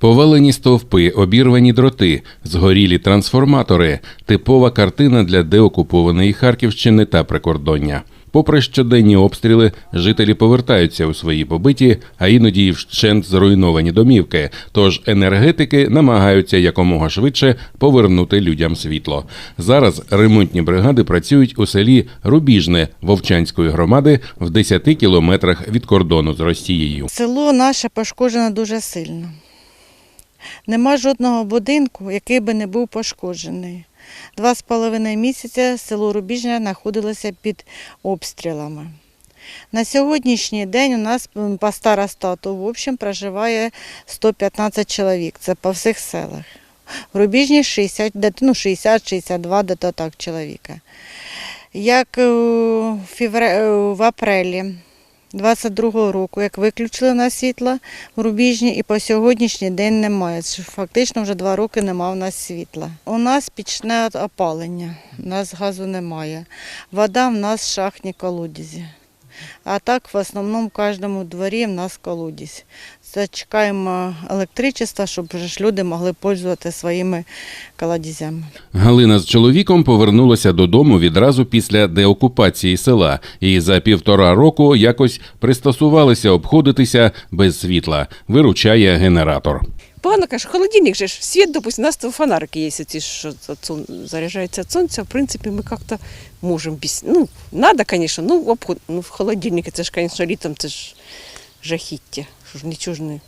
Повалені стовпи, обірвані дроти, згорілі трансформатори типова картина для деокупованої Харківщини та прикордоння. Попри щоденні обстріли, жителі повертаються у свої побиті, а іноді й вщент зруйновані домівки. Тож енергетики намагаються якомога швидше повернути людям світло. Зараз ремонтні бригади працюють у селі Рубіжне Вовчанської громади в 10 кілометрах від кордону з Росією. Село наше пошкоджено дуже сильно. Нема жодного будинку, який би не був пошкоджений. Два з половиною місяця село Рубіжне знаходилося під обстрілами. На сьогоднішній день у нас по старостату в общем проживає 115 чоловік. Це по всіх селах. В Рубіжні 60, де- ну, 60-62 де так чоловіка. Як в, февра... е, в апрелі 22-го року, як виключили на світло в Рубіжні, і по сьогоднішній день немає. Фактично вже два роки немає в нас світла. У нас пічне опалення, у нас газу немає. Вода в нас в шахтній колодязі. А так в основному в кожному дворі в нас колодязь. Це чекаємо електричества, щоб ж люди могли пользуватися своїми колодязями. Галина з чоловіком повернулася додому відразу після деокупації села і за півтора року якось пристосувалися обходитися без світла. Виручає генератор. Погано каже, холодильник же ж, світ, допустим, у нас то фонарики є, ці, що заряджаються від сонця, в принципі, ми як-то можемо. Ну, надо, звісно, ну, обход... ну, в холодильнику, це ж, звісно, літом, це ж жахіття, що ж нічого ж не...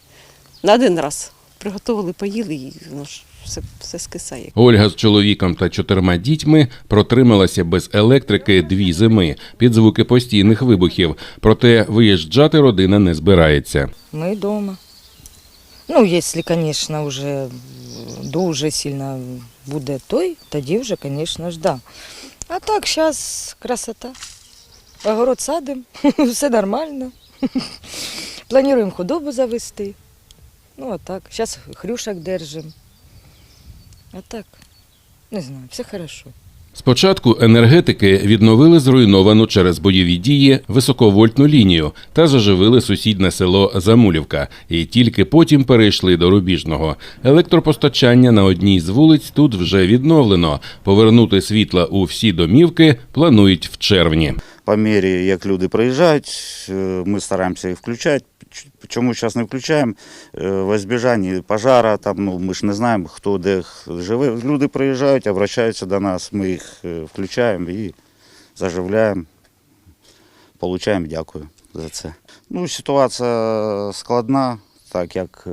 На один раз приготували, поїли, і воно ж все, все скисає. Ольга з чоловіком та чотирма дітьми протрималася без електрики дві зими під звуки постійних вибухів. Проте виїжджати родина не збирається. Мы дома. Ну, если, конечно, уже дуже сильно буде той, тоді вже, конечно ж, да. А так, зараз красота. Огород садим, все нормально. Плануємо худобу завести. Ну, а так, зараз хрюшок держим. А так, не знаю, все хорошо. Спочатку енергетики відновили зруйновану через бойові дії високовольтну лінію та заживили сусідне село Замулівка, і тільки потім перейшли до Рубіжного. Електропостачання на одній з вулиць тут вже відновлено. Повернути світла у всі домівки планують в червні. По мірі, як люди приїжджають, е, ми стараємося їх включати. Чому зараз не включаємо? Е, В збіжанні пожара, там, ну, ми ж не знаємо, хто де живе. Люди приїжджають, обращаються до нас, ми їх е, включаємо і заживляємо. Получаємо дякую за це. Ну, ситуація складна, так як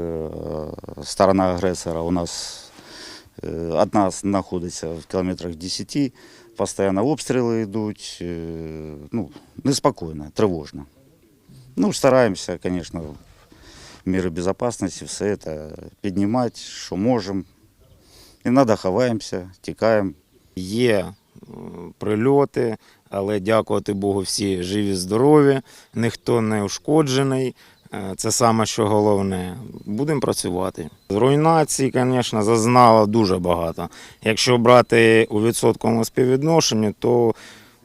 сторона агресора у нас одна знаходиться в кілометрах 10, постійно обстріли йдуть, е, ну, неспокійно, тривожно. Ну, стараємося, звісно, міри безпечності, все це піднімати, що можемо. Іноді ховаємося, тікаємо. Є е, прильоти, але дякувати Богу, всі живі, здорові, ніхто не ушкоджений. Е, Це саме що головне. Будемо працювати. Руйнації, звісно, зазнало дуже багато. Якщо брати у відсотковому співвідношенні, то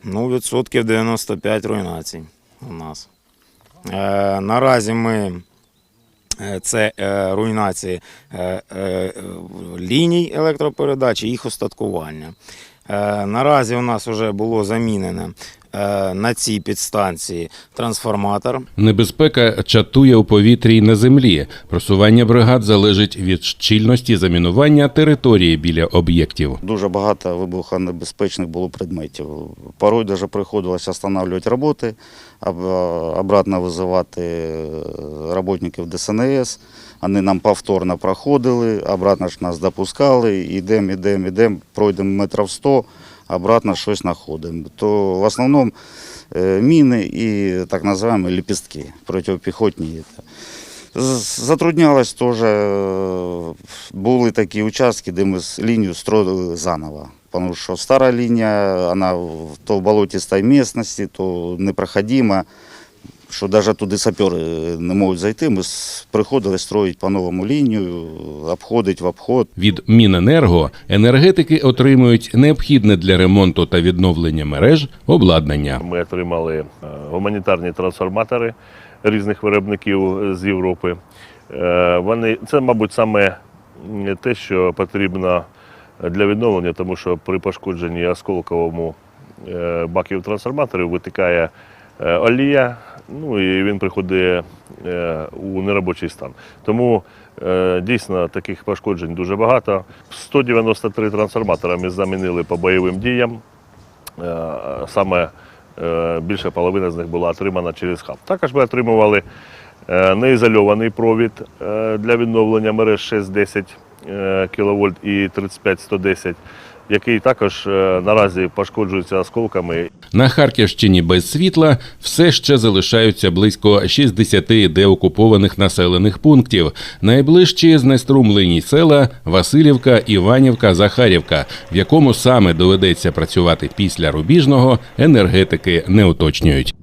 ну, відсотків 95 руйнацій у нас. Е, наразі ми е, це е, руйнації е, е, ліній електропередачі, їх остаткування. Е, Наразі у нас вже було замінено е, на цій підстанції трансформатор. Небезпека чатує у повітрі й на землі. Просування бригад залежить від щільності замінування території біля об'єктів. Дуже багато вибухонебезпечних було предметів. Порой навіть приходилось встановлювати роботи, об- обратно визивати е, працівників ДСНС. Вони нам повторно проходили, обратно ж нас допускали, йдемо, йдемо, йдемо, пройдемо метрів 100, обратно щось знаходимо. То в основному е, міни і так називаємо ліпістки протипіхотні. Затруднялось теж, е, були такі участки, де ми лінію строїли заново. Тому що стара лінія, вона то в болотистій місцевості, то непроходима, що навіть туди сапери не можуть зайти. Ми приходили строїти по новому лінію, обходити в обход. Від Міненерго енергетики отримують необхідне для ремонту та відновлення мереж обладнання. Ми отримали е, гуманітарні трансформатори різних виробників з Європи. Е, Вони, це, мабуть, саме те, що потрібно для відновлення, тому що при пошкодженні осколковому е, баків трансформаторів витикає е, олія, ну і він приходить е, у неробочий стан. Тому е, дійсно таких пошкоджень дуже багато. 193 трансформатора ми замінили по бойовим діям. Е, Саме більша половина з них була отримана через хаб. Також ми отримували неізольований провід для відновлення мереж 610 е, кВт і 35-110, який також е, наразі пошкоджується осколками На Харківщині без світла все ще залишаються близько 60 деокупованих населених пунктів. Найближчі знеструмлені села Васильівка, Іванівка, Захарівка, в якому саме доведеться працювати після рубіжного, енергетики не уточнюють.